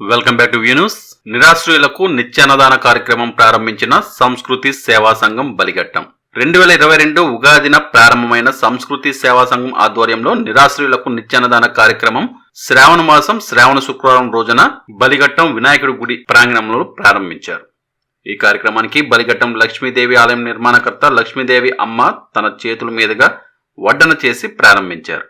Welcome back to news నిరాశ్రయులకు నిత్యాన్నదాన కార్యక్రమం ప్రారంభించిన సంస్కృతి సేవా సంఘం బలిఘట్టం రెండు వేల ఇరవై రెండు ఉగాదిన ప్రారంభమైన సంస్కృతి సేవా సంఘం ఆధ్వర్యంలో నిరాశ్రయులకు నిత్యాన్నదాన కార్యక్రమం శ్రావణ మాసం శ్రావణ శుక్రవారం రోజున బలిఘట్టం వినాయకుడి గుడి ప్రాంగణంలో ప్రారంభించారు. ఈ కార్యక్రమానికి బలిఘట్టం లక్ష్మీదేవి ఆలయం నిర్మాణకర్త లక్ష్మీదేవి అమ్మ తన చేతుల మీదుగా వడ్డన చేసి ప్రారంభించారు.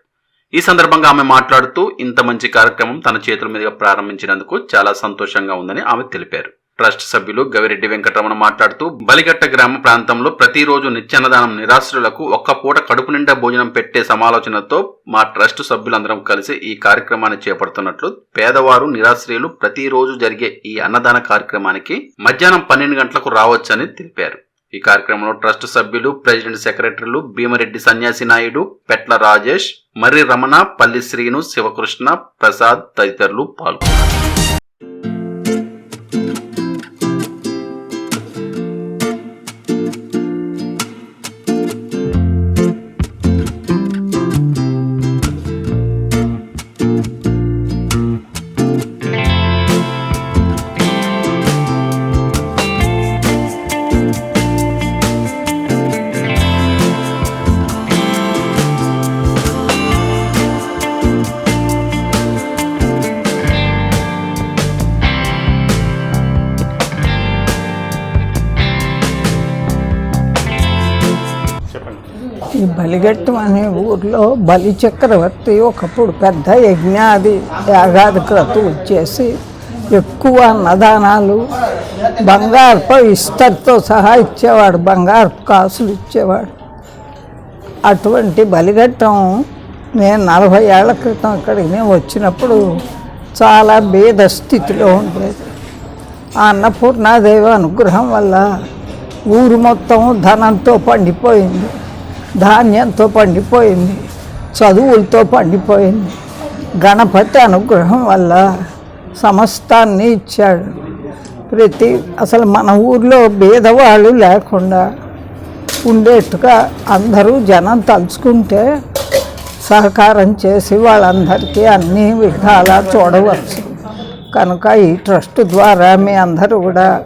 ఈ సందర్భంగా ఆమె మాట్లాడుతూ ఇంత మంచి కార్యక్రమం తన చేతుల మీదుగా ప్రారంభించినందుకు చాలా సంతోషంగా ఉందని ఆమె తెలిపారు. ట్రస్ట్ సభ్యులు గవిరెడ్డి వెంకటరమణ మాట్లాడుతూ బలిగట్ట గ్రామ ప్రాంతంలో ప్రతిరోజు నిత్యాన్నదానం నిరాశ్రులకు ఒక్క పూట కడుపు నిండా భోజనం పెట్టే సమాలోచనతో మా ట్రస్ట్ సభ్యులందరం కలిసి ఈ కార్యక్రమాన్ని చేపడుతున్నట్లు పేదవారు నిరాశ్రయులు ప్రతిరోజు జరిగే ఈ అన్నదాన కార్యక్రమానికి మధ్యాహ్నం పన్నెండు గంటలకు రావచ్చని తెలిపారు. ఈ కార్యక్రమంలో ట్రస్ట్ సభ్యులు ప్రెసిడెంట్ సెక్రటరీలు భీమరెడ్డి సన్యాసి నాయుడు పెట్ల రాజేష్ మర్రి రమణ పల్లి శ్రీను శివకృష్ణ ప్రసాద్ తదితరులు పాల్గొన్నారు. ఈ బలిగట్టం అనే ఊర్లో బలి చక్రవర్తి ఒకప్పుడు పెద్ద యజ్ఞాది యాగాది క్రతువు చేసి ఎక్కువ అన్నదానాలు బంగారపు ఇస్తర్తో సహా ఇచ్చేవాడు బంగారపు కాసులు ఇచ్చేవాడు. అటువంటి బలిఘట్టం నేను నలభై ఏళ్ళ క్రితం అక్కడికి నేను వచ్చినప్పుడు చాలా భేద స్థితిలో ఉండేది. ఆ అన్నపూర్ణాదేవి అనుగ్రహం వల్ల ఊరు మొత్తం ధనంతో పండిపోయింది. ధాన్యంతో పండిపోయింది చదువులతో పండిపోయింది. గణపతి అనుగ్రహం వల్ల సమస్తాన్ని ఇచ్చాడు. ప్రతి అసలు మన ఊర్లో భేదవాళ్ళు లేకుండా ఉండేట్టుగా అందరూ జనం తలుచుకుంటే సహకారం చేసి వాళ్ళందరికీ అన్ని విధాలా చూడవచ్చు. కనుక ఈ ట్రస్ట్ ద్వారా మీ అందరూ కూడా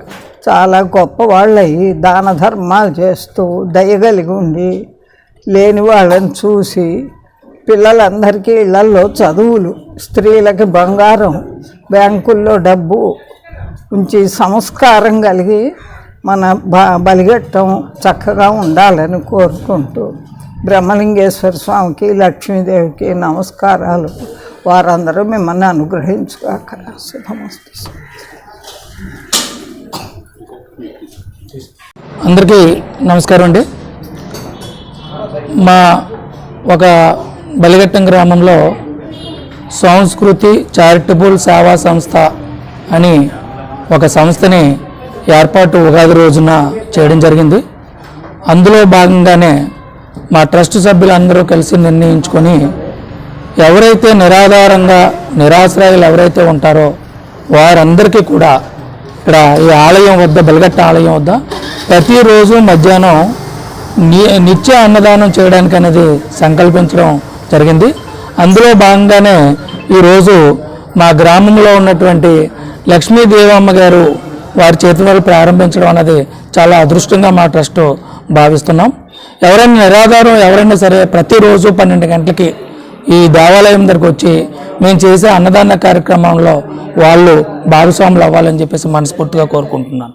చాలా గొప్ప వాళ్ళయి దాన ధర్మాలు చేస్తూ దయగలిగి ఉండి లేని వాళ్ళని చూసి పిల్లలందరికీ ఇళ్ళల్లో చదువులు స్త్రీలకి బంగారం బ్యాంకుల్లో డబ్బు ఉంచి సంస్కారం కలిగి మన బ బలిగట్టం చక్కగా ఉండాలని కోరుకుంటూ బ్రహ్మలింగేశ్వర స్వామికి లక్ష్మీదేవికి నమస్కారాలు. వారందరూ మిమ్మల్ని అనుగ్రహించుగాక శుభమస్తు అందరికీ నమస్కారం అండి. మా ఒక బలిఘట్టం గ్రామంలో సంస్కృతి చారిటబుల్ సేవా సంస్థ అని ఒక సంస్థని ఏర్పాటు ఉగాది రోజున చేయడం జరిగింది. అందులో భాగంగానే మా ట్రస్ట్ సభ్యులందరూ కలిసి నిర్ణయించుకొని ఎవరైతే నిరాధారంగా నిరాశ్రయాలు ఎవరైతే ఉంటారో వారందరికీ కూడా ఇక్కడ ఈ ఆలయం వద్ద బలిగట్ట ఆలయం వద్ద ప్రతిరోజు మధ్యాహ్నం నిత్య అన్నదానం చేయడానికి అనేది సంకల్పించడం జరిగింది. అందులో భాగంగానే ఈరోజు మా గ్రామంలో ఉన్నటువంటి లక్ష్మీదేవమ్మ గారు వారి చేతుల వల్ల ప్రారంభించడం అనేది చాలా అదృష్టంగా మా ట్రస్ట్ భావిస్తున్నాం. ఎవరైనా నిరాధారం ఎవరైనా సరే ప్రతిరోజు పన్నెండు గంటలకి ఈ దేవాలయం దగ్గరకు వచ్చి మేము చేసే అన్నదాన కార్యక్రమంలో వాళ్ళు భాగస్వాములు అవ్వాలని చెప్పేసి మనస్ఫూర్తిగా కోరుకుంటున్నాను.